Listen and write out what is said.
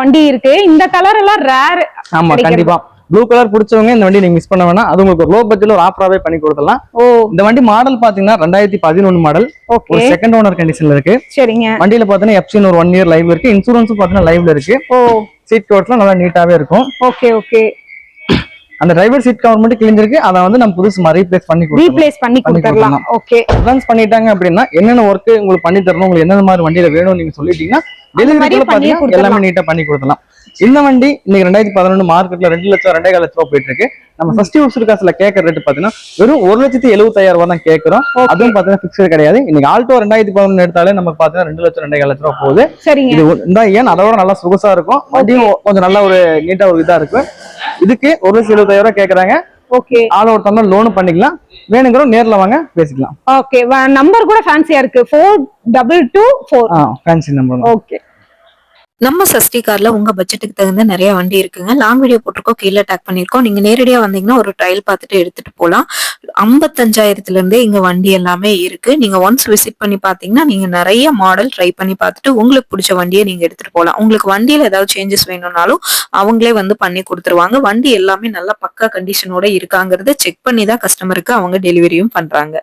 வண்டி இருக்கு. இந்த கலர் எல்லாம் ரேர் ஆமா. கண்டிப்பா. ப்ளூ கலர் பிடிச்சவங்க இந்த வண்டி நீங்க மிஸ் பண்ண வேணாம். அது உங்களுக்கு ஒரு லோ பட்ஜெட்ல ஒரு ஆஃபராவே பண்ணி கொடுத்துடலாம். ஓ. இந்த வண்டி மாடல் பாத்தீங்கன்னா ரெண்டாயிரத்தி பதினொன்னு மாடல் ஒரு ஓகே செகண்ட் ஓனர் கண்டிஷன்ல இருக்கு. சரிங்க. வண்டியில பாத்தீங்கன்னா எஃப்சின் ஒரு ஒன் இயர் லைவ் இருக்கு. இன்சூரன்ஸும் பாத்தீங்கன்னா லைவ்ல இருக்கு. ஓ. சீட் கவர்ஸ்லாம் நல்லா நீட்டாவே இருக்கும். ஓகே ஓகே அந்த டிரைவர் சீட் கவர் மட்டும் கிழிஞ்சிருக்கு அதை வந்து நம்ம புதுசு ரீப்ளேஸ் பண்ணி ரீப்ளேஸ் பண்ணி கொடுத்துடலாம். ஓகே அட்வான்ஸ் பண்ணிட்டாங்க அப்படின்னா என்னென்ன ஒர்க் உங்களுக்கு பண்ணி தரணும் உங்களுக்கு என்னென்ன மாதிரி வண்டியில வேணும் நீங்க சொல்லிட்டீங்கன்னா டெலிவரி பாத்தீங்கன்னா எல்லாமே நீட்டா பண்ணி கொடுத்தலாம் இந்த வண்டி இன்னைக்கு ரெண்டாயிரத்தி பதினொன்று மார்க்கெட்ல ரெண்டு லட்சம் ரெண்டே கால் லட்சம் ரூபா போயிட்டு இருக்கு. நம்ம ஃபர்ஸ்ட் யூஸ் காசுல கேட்கற ரேட் பாத்தீங்கன்னா வெறும் ஒரு லட்சத்தி எழுபத்தாயிரம் ரூபாய் தான் கேட்கறோம் அதுவும் பாத்தீங்கன்னா பிக்சர் கிடையாது. இன்னைக்கு ஆல்டோ ரெண்டாயிரத்தி பதினொன்று எடுத்தாலே நமக்கு பாத்தீங்கன்னா ரெண்டு லட்சம் ரெண்டே லட்சம் ரூபா போகுது. இது இந்த ஏன் அதோட நல்லா சொகுசா இருக்கும். வண்டியும் கொஞ்சம் நல்ல ஒரு நீட்டா ஒரு இதா இருக்கு. இதுக்கு ஒரு லட்சம் எழுபத்தாயிரம் ரூபாய் கேக்குறாங்க. ஓகே ஆள் ஒருத்தவங்க லோனும் பண்ணிக்கலாம். வேணுங்கிறோம் நேர்ல வாங்க பேசிக்கலாம். ஓகே நம்பர் கூட ஃபேன்சியா இருக்கு. ஃபோர் டபுள் டூ ஃபோர் ஆ ஃபேன்சி நம்பர் ஓகே நம்ம சஸ்டி கார்ல உங்க பட்ஜெட்டுக்கு தகுந்த நிறைய வண்டி இருக்குங்க. லாங் வீடியோ போட்டிருக்கோம். கீழே டேக் பண்ணிருக்கோம் நீங்க நேரடியா வந்தீங்கன்னா ஒரு ட்ரையல் பார்த்துட்டு எடுத்துட்டு போகலாம் ஐம்பத்தஞ்சாயிரத்துல இருந்தே இங்க வண்டி எல்லாமே இருக்கு. நீங்க ஒன்ஸ் விசிட் பண்ணி பாத்தீங்கன்னா நீங்க நிறைய மாடல் ட்ரை பண்ணி பார்த்துட்டு உங்களுக்கு பிடிச்ச வண்டியை நீங்க எடுத்துட்டு போகலாம் உங்களுக்கு வண்டியில ஏதாவது சேஞ்சஸ் வேணும்னாலும் அவங்களே வந்து பண்ணி கொடுத்துருவாங்க. வண்டி எல்லாமே நல்லா பக்கா கண்டிஷனோட இருக்காங்கிறத செக் பண்ணி தான் கஸ்டமருக்கு அவங்க டெலிவரியும் பண்றாங்க.